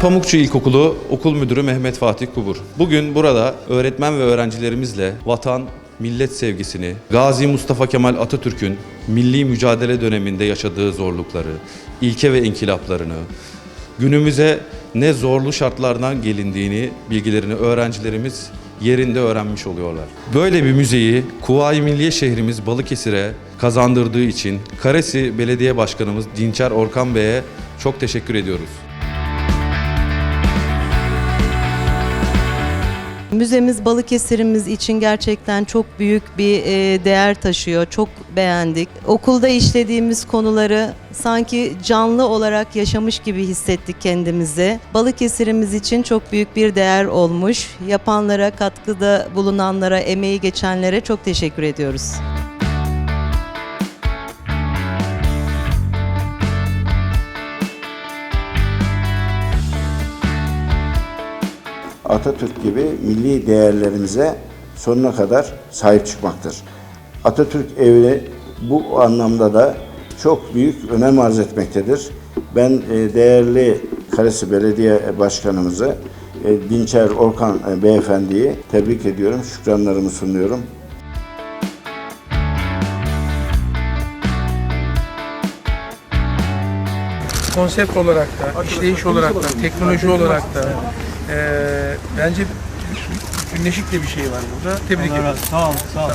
Pamukçu İlkokulu Okul Müdürü Mehmet Fatih Kubur. Bugün burada öğretmen ve öğrencilerimizle vatan, millet sevgisini, Gazi Mustafa Kemal Atatürk'ün milli mücadele döneminde yaşadığı zorlukları, ilke ve inkılaplarını, günümüze ne zorlu şartlardan gelindiğini, bilgilerini öğrencilerimiz yerinde öğrenmiş oluyorlar. Böyle bir müzeyi Kuvayi Milliye şehrimiz Balıkesir'e kazandırdığı için Karesi Belediye Başkanımız Dinçer Orkan Bey'e çok teşekkür ediyoruz. Müzemiz Balıkesir'imiz için gerçekten çok büyük bir e, değer taşıyor. Çok beğendik. Okulda işlediğimiz konuları sanki canlı olarak yaşamış gibi hissettik kendimizi. Balıkesir'imiz için çok büyük bir değer olmuş. Yapanlara, katkıda bulunanlara, emeği geçenlere çok teşekkür ediyoruz. Atatürk gibi milli değerlerimize sonuna kadar sahip çıkmaktır. Atatürk evi bu anlamda da çok büyük önem arz etmektedir. Ben e, değerli Karesi Belediye Başkanımızı e, Dinçer Orkan e, Beyefendi'yi tebrik ediyorum, şükranlarımı sunuyorum. konsept olarak da, işleyiş olarak da, teknoloji olarak da eee bence bütünleşik de bir şey var burada. Tebrik ederim. Sağ ol, sağ ol.